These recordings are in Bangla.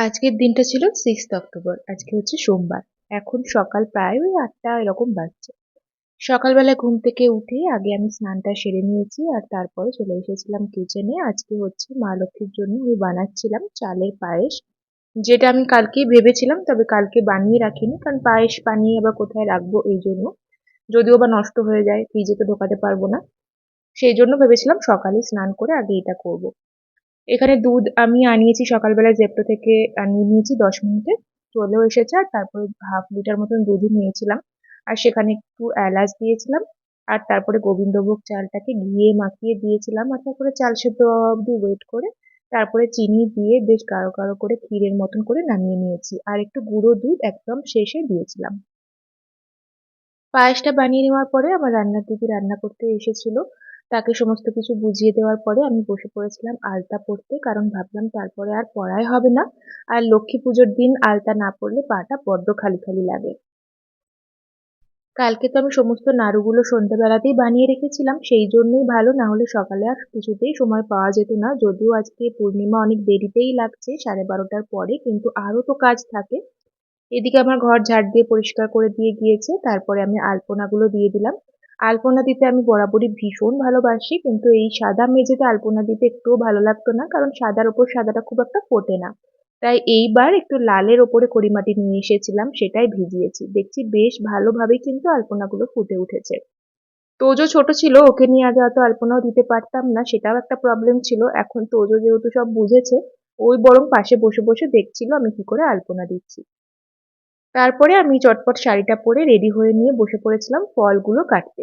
আজকের দিনটা ছিল সিক্সথ অক্টোবর আজকে হচ্ছে সোমবার। এখন সকাল প্রায় ওই আটটা এরকম বাজছে। সকালবেলা ঘুম থেকে উঠে আগে আমি স্নানটা সেরে নিয়েছি আর তারপরে চলে এসেছিলাম কিচেনে আজকে হচ্ছে মা লক্ষ্মীর জন্য আমি বানাচ্ছিলাম চালের পায়েস, যেটা আমি কালকেই ভেবেছিলাম, তবে কালকে বানিয়ে রাখিনি, কারণ পায়েস বানিয়ে আবার কোথায় রাখব এই জন্য। যদিও বা নষ্ট হয়ে যায় ফ্রিজে তো ঢোকাতে পারব না। সেই জন্য ভেবেছিলাম সকালে স্নান করে আগে এটা করব। এখানে দুধ আমি আনিয়েছি সকালবেলা জেপ্টো থেকে আনিয়ে নিয়েছি, দশ মিনিটে। চলেও এসেছে আর তারপরে হাফ লিটার মতন দুধই নিয়েছিলাম। আর সেখানে একটু এলাচ দিয়েছিলাম। আর তারপরে গোবিন্দভোগ চালটাকে ঘিয়ে মাখিয়ে দিয়েছিলাম। আর তারপরে চাল সেদ্ধ অব্দি ওয়েট করে তারপরে চিনি দিয়ে বেশ গাঢ় গাঢ় করে ক্ষীরের মতন করে নামিয়ে নিয়েছি। আর একটু গুঁড়ো দুধ একদম শেষে দিয়েছিলাম। পায়েসটা বানিয়ে নেওয়ার পরে আমার রান্নার দিদি রান্না করতে এসেছিল। তাকে সমস্ত কিছু বুঝিয়ে দেওয়ার পরে আমি বসে পড়েছিলাম আলতা পড়তে, কারণ ভাবলাম তারপরে আর পড়াই হবে না। আর লক্ষ্মী পুজোর দিন আলতা না পড়লে পাটা বড্ড খালি খালি লাগে। কালকে তো আমি সমস্ত নাড়ুগুলো সন্ধ্যেবেলাতেই বানিয়ে রেখেছিলাম, সেই জন্যই ভালো, না হলে সকালে আর কিছুতেই সময় পাওয়া যেত না। যদিও আজকে পূর্ণিমা অনেক দেরিতেই লাগছে, সাড়ে বারোটার পরে, কিন্তু আরও তো কাজ থাকে। এদিকে আমার ঘর ঝাড় দিয়ে পরিষ্কার করে দিয়ে গিয়েছে, তারপরে আমি আলপনাগুলো দিয়ে দিলাম। আলপনা দিতে আমি বরাবরই ভীষণ ভালোবাসি, কিন্তু এই সাদা মেঝেতে আলপনা দিতে একটুও ভালো লাগতো না, কারণ সাদার ওপর সাদাটা খুব একটা ফোটে না। তাই এইবার একটু লালের ওপরে কড়িমাটি নিয়ে এসেছিলাম, সেটাই ভিজিয়েছি। দেখছি বেশ ভালোভাবেই কিন্তু আলপনাগুলো ফুটে উঠেছে। তোজো ছোট ছিল, ওকে নিয়ে আগে অত আলপনাও দিতে পারতাম না, সেটাও একটা প্রবলেম ছিল। এখন তোজো যেহেতু সব বুঝেছে, ওই বরং পাশে বসে বসে দেখছিল আমি কি করে আলপনা দিচ্ছি। তারপরে আমি চটপট শাড়িটা পরে রেডি হয়ে নিয়ে বসে পড়েছিলাম ফলগুলো কাটতে।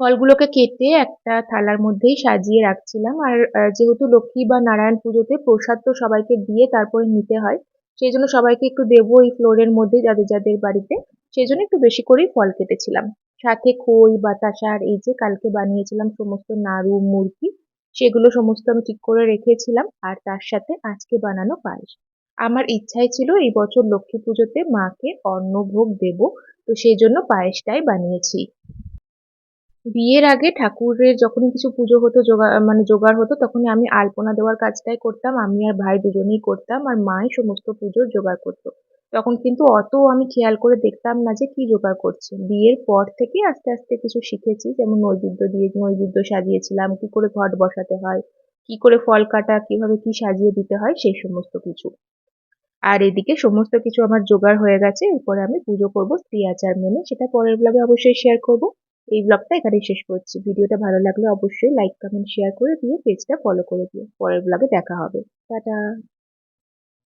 ফলগুলোকে কেটে একটা থালার মধ্যেই সাজিয়ে রাখছিলাম। আর যেহেতু লক্ষ্মী বা নারায়ণ পুজোতে প্রসাদ তো সবাইকে দিয়ে তারপরে নিতে হয়, সেই জন্য সবাইকে একটু দেবো এই ফ্লোরের মধ্যে যাদের যাদের বাড়িতে, সেই জন্য একটু বেশি করেই ফল কেটেছিলাম। সাথে খই, বাতাসা আর এই যে কালকে বানিয়েছিলাম সমস্ত নাড়ু মুরগি সেগুলো সমস্ত আমি ঠিক করে রেখেছিলাম। আর তার সাথে আজকে বানানো পায়েস। আমার ইচ্ছাই ছিল এই বছর লক্ষ্মী পুজোতে মাকে অন্নভোগ দেব, তো সেই জন্য পায়েসটাই বানিয়েছি। বিয়ের আগে ঠাকুরের যখনই কিছু পুজো হতো জোগাড় মানে জোগাড় হতো, তখনই আমি আলপনা দেওয়ার কাজটাই করতাম, আমি আর ভাই দুজনেই করতাম, আর মাই সমস্ত পুজোর জোগাড় করতো। তখন কিন্তু অত আমি খেয়াল করে দেখতাম না যে কি জোগাড় করছে। বিয়ের পর থেকে আস্তে আস্তে কিছু শিখেছি, যেমন নৈবেদ্য দিয়ে নৈবেদ্য সাজিয়েছিলাম, কি করে ঘট বসাতে হয়, কি করে ফল কাটা, কীভাবে কি সাজিয়ে দিতে হয়, সেই সমস্ত কিছু। আর এদিকে সমস্ত কিছু আমার জোগাড় হয়ে গেছে। এরপরে আমি পুজো করব স্ত্রী আচার মেনে। সেটা পরের ব্লগে অবশ্যই শেয়ার করব। এই ব্লগটা এখানেই শেষ করছি। ভিডিওটা ভালো লাগলে অবশ্যই লাইক কমেন্ট শেয়ার করে দিয়ে পেজটা ফলো করে দিও। পরের ব্লগে দেখা হবে। টাটা!